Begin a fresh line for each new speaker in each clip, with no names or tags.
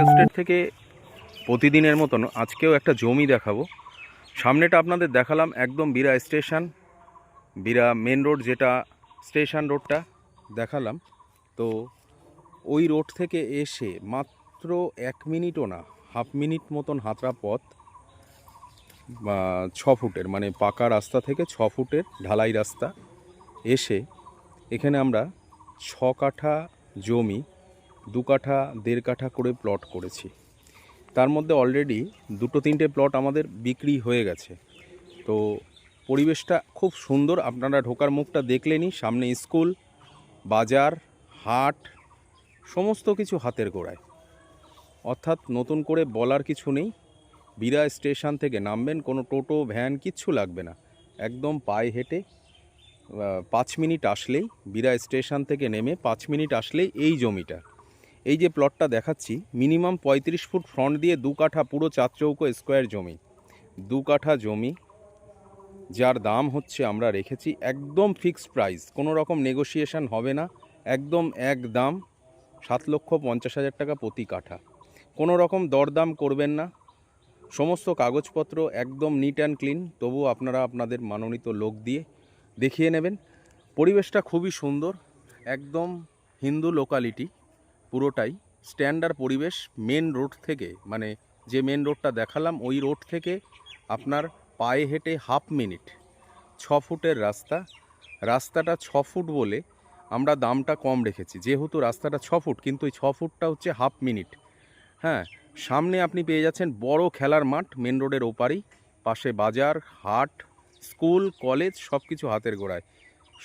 Estate থেকে প্রতিদিনের মতন আজকেও একটা জমি দেখাবো। সামনেটা আপনাদের দেখালাম একদম Bira station, Bira main road যেটা স্টেশন রোডটা দেখালাম। তো ওই রোড থেকে এসে মাত্র এক মিনিটও না, হাফ মিনিট মতন হাতড়া পথ ছ ফুটের মানে পাকা রাস্তা থেকে ছ ফুটের ঢালাই রাস্তা এসে এখানে আমরা ছ কাঠা জমি, দু কাঠা, দেড় কাঠা করে প্লট করেছি। তার মধ্যে অলরেডি দুটো তিনটে প্লট আমাদের বিক্রি হয়ে গেছে। তো পরিবেশটা খুব সুন্দর, আপনারা ঢোকার মুখটা দেখলেনই, সামনে স্কুল বাজার, হাট, সমস্ত কিছু হাতের গোড়ায়। অর্থাৎ নতুন করে বলার কিছু নেই বীরা স্টেশন থেকে নামবেন, কোনো টোটো, ভ্যান, কিচ্ছু লাগবে না। একদম পায়ে হেঁটে পাঁচ মিনিট আসলেই, বীরা স্টেশন থেকে নেমে পাঁচ মিনিট আসলেই এই জমিটা। এই যে প্লটটা দেখাচ্ছি, মিনিমাম পঁয়ত্রিশ ফুট ফ্রন্ট দিয়ে দু কাঠা পুরো চার চৌকো স্কোয়ার জমি। দু কাঠা জমি, যার দাম হচ্ছে আমরা রেখেছি একদম ফিক্সড প্রাইস কোনো রকম নেগোসিয়েশন হবে না, একদম এক দাম, সাত লক্ষ পঞ্চাশ হাজার টাকা প্রতি কাঠা। কোনো রকম দরদাম করবেন না, সমস্ত কাগজপত্র একদম নিট অ্যান্ড ক্লিন তবু আপনারা আপনাদের মানোনীত লোক দিয়ে দেখিয়ে নেবেন। পরিবেশটা খুবই সুন্দর, একদম হিন্দু লোকালিটি পুরোটাই। স্ট্যান্ডার্ড পরিবেশ মেন রোড থেকে মানে যে মেন রোডটা দেখালাম, ওই রোড থেকে আপনার পায়ে হেঁটে হাফ মিনিট ছ ফুটের রাস্তা। রাস্তাটা ছ ফুট বলে আমরা দামটা কম রেখেছি। যেহেতু রাস্তাটা ছ ফুট, কিন্তু ওই ছ ফুটটা হচ্ছে হাফ মিনিট হ্যাঁ সামনে আপনি পেয়ে যাচ্ছেন বড় খেলার মাঠ মেন রোডের ওপারেই। পাশে বাজার, হাট স্কুল, কলেজ সব কিছু হাতের গোড়ায়।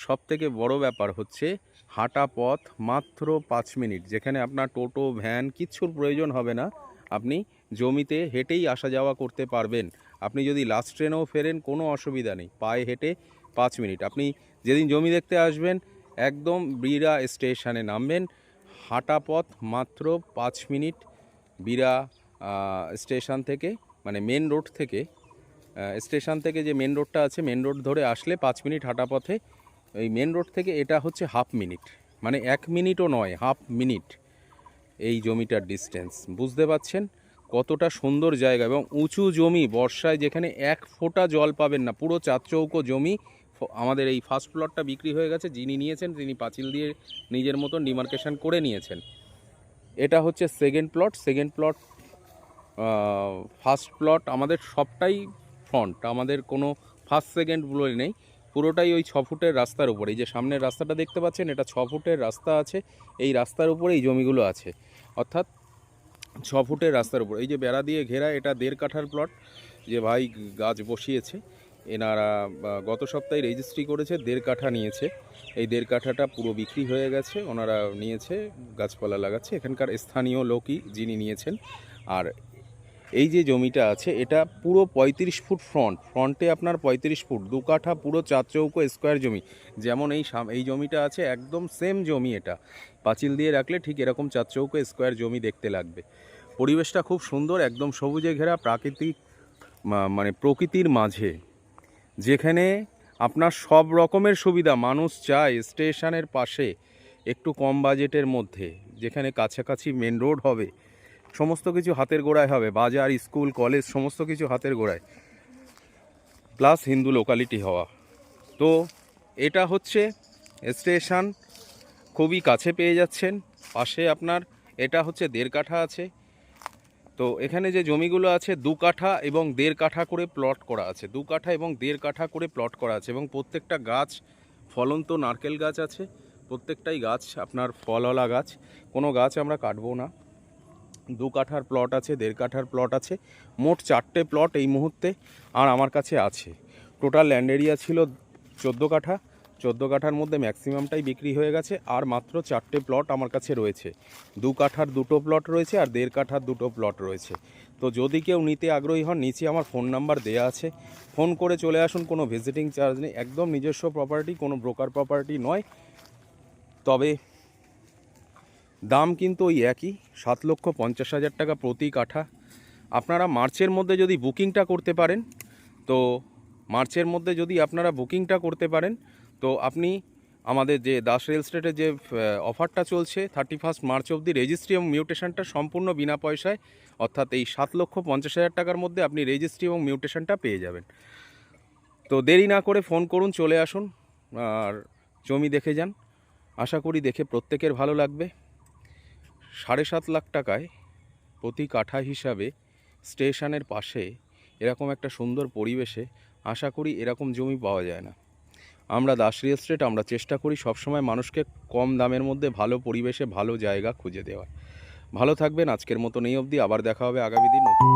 সব থেকে বড় ব্যাপার হচ্ছে হাঁটা পথ মাত্র পাঁচ মিনিট, যেখানে আপনার টোটো, ভ্যান কিচ্ছুর প্রয়োজন হবে না। আপনি জমিতে হেঁটেই আসা যাওয়া করতে পারবেন। আপনি যদি লাস্ট ট্রেনেও ফেরেন কোনো অসুবিধা নেই, পায়ে হেঁটে পাঁচ মিনিট। আপনি যেদিন জমি দেখতে আসবেন, একদম বীরা স্টেশনে নামবেন। হাঁটা পথ মাত্র পাঁচ মিনিট বীরা স্টেশন থেকে মানে মেন রোড থেকে স্টেশন থেকে যে মেন রোডটা আছে মেন রোড ধরে আসলে পাঁচ মিনিট হাঁটা পথে। এই মেন রোড থেকে এটা হচ্ছে হাফ মিনিট। মানে এক মিনিটও নয়, হাফ মিনিট এই জমিটার ডিস্টেন্স বুঝতে পাচ্ছেন কতটা সুন্দর জায়গা এবং উঁচু জমি, বর্ষায় যেখানে এক ফোঁটা জল পাবেন না। পুরো চার চৌকো জমি আমাদের এই ফার্স্ট প্লটটা বিক্রি হয়ে গেছে। যিনি নিয়েছেন, তিনি পাঁচিল দিয়ে নিজের মতন ডিমার্কেশন করে নিয়েছেন। এটা হচ্ছে second plot second plot first plot আমাদের সবটাই ফ্রন্ট আমাদের কোনো ফার্স্ট সেকেন্ড বলে নেই। পুরোটাই ওই ছ ফুটের রাস্তার উপরে। এই যে সামনের রাস্তাটা দেখতে পাচ্ছেন, এটা ছ ফুটের রাস্তা আছে। এই রাস্তার উপরে এই জমিগুলো আছে। অর্থাৎ ছ ফুটের রাস্তার উপর। এই যে বেড়া দিয়ে ঘেরা, এটা দেড় কাঠার প্লট যে ভাই গাছ বসিয়েছে, এনারা গত সপ্তাহে রেজিস্ট্রি করেছে, দেড় কাঠা নিয়েছে। এই দেড় কাঠাটা পুরো বিক্রি হয়ে গেছে, ওনারা নিয়েছে, গাছপালা লাগাচ্ছে। এখানকার স্থানীয় লোকই যিনি নিয়েছেন, আর এই যে জমিটা আছে, এটা পুরো পঁয়ত্রিশ ফুট ফ্রন্ট ফ্রন্টে আপনার পঁয়ত্রিশ ফুট, দু কাঠা পুরো চার চৌকো স্কোয়ার জমি। যেমন এই সাম- এই জমিটা আছে একদম সেম জমি এটা। পাঁচিল দিয়ে রাখলে ঠিক এরকম চার চৌকো স্কোয়ার জমি দেখতে লাগবে। পরিবেশটা খুব সুন্দর, একদম সবুজে ঘেরা প্রাকৃতিক মানে প্রকৃতির মাঝে। যেখানে আপনার সব রকমের সুবিধা, মানুষ চায় স্টেশনের পাশে, একটু কম বাজেটের মধ্যে। যেখানে কাছাকাছি মেন রোড হবে। সমস্ত কিছু হাতের গোড়ায় হবে, বাজার, স্কুল, কলেজ, সমস্ত কিছু হাতের গোড়ায়। প্লাস হিন্দু লোকালিটি হওয়া। তো এটা হচ্ছে স্টেশন খুবই কাছে পেয়ে যাচ্ছেন। পাশে আপনার, এটা হচ্ছে দেড় কাঠা আছে। তো এখানে যে জমিগুলো আছে, দু কাঠা এবং দেড় কাঠা করে প্লট করা আছে। দু কাঠা এবং দেড় কাঠা করে প্লট করা আছে এবং প্রত্যেকটা গাছ, ফলন্ত নারকেল গাছ আছে। প্রত্যেকটাই গাছ আপনার ফলওয়ালা গাছ। কোনো গাছ আমরা কাটবো না। দু কাঠার প্লট আছে, দেড় কাঠার প্লট আছে, মোট চারটে প্লট এই মুহূর্তে আর আমার কাছে আছে। টোটাল ল্যান্ড এরিয়া ছিল চোদ্দ কাঠা। চোদ্দ কাঠার মধ্যে ম্যাক্সিমামটাই বিক্রি হয়ে গেছে আর মাত্র চারটে প্লট আমার কাছে রয়েছে। দু কাঠার দুটো প্লট রয়েছে আর দেড় কাঠার দুটো প্লট রয়েছে। তো যদি কেউ নিতে আগ্রহী হন, নিচে আমার ফোন নাম্বার দেয়া আছে। ফোন করে চলে আসুন, কোনো ভিজিটিং চার্জ নেই। একদম নিজস্ব প্রপার্টি কোনো ব্রোকার প্রপার্টি নয়। তবে দাম কিন্তু ওই একই, সাত লক্ষ পঞ্চাশ হাজার টাকা প্রতি কাঠা। আপনারা মার্চের মধ্যে যদি বুকিংটা করতে পারেন, তো মার্চের মধ্যে যদি আপনারা বুকিংটা করতে পারেন, তো আপনি আমাদের যে দাস রিয়েল স্টেটের যে অফারটা চলছে থার্টি ফার্স্ট মার্চ অবধি রেজিস্ট্রি এবং মিউটেশনটা সম্পূর্ণ বিনা পয়সায়, অর্থাৎ এই সাত লক্ষ পঞ্চাশ হাজার টাকার মধ্যে আপনি রেজিস্ট্রি এবং মিউটেশনটা পেয়ে যাবেন। তো দেরি না করে ফোন করুন, চলে আসুন, আর জমি দেখে যান। আশা করি দেখে প্রত্যেকের ভালো লাগবে। সাড়ে সাত লাখ টাকায় প্রতি কাঠা হিসাবে স্টেশনের পাশে এরকম একটা সুন্দর পরিবেশে আশা করি এরকম জমি পাওয়া যায় না। আমরা দাস রিয়েল এস্টেট আমরা চেষ্টা করি সবসময় মানুষকে কম দামের মধ্যে ভালো পরিবেশে ভালো জায়গা খুঁজে দেওয়ার। ভালো থাকবেন, আজকের মতন এই অবধি। আবার দেখা হবে আগামী দিন নতুন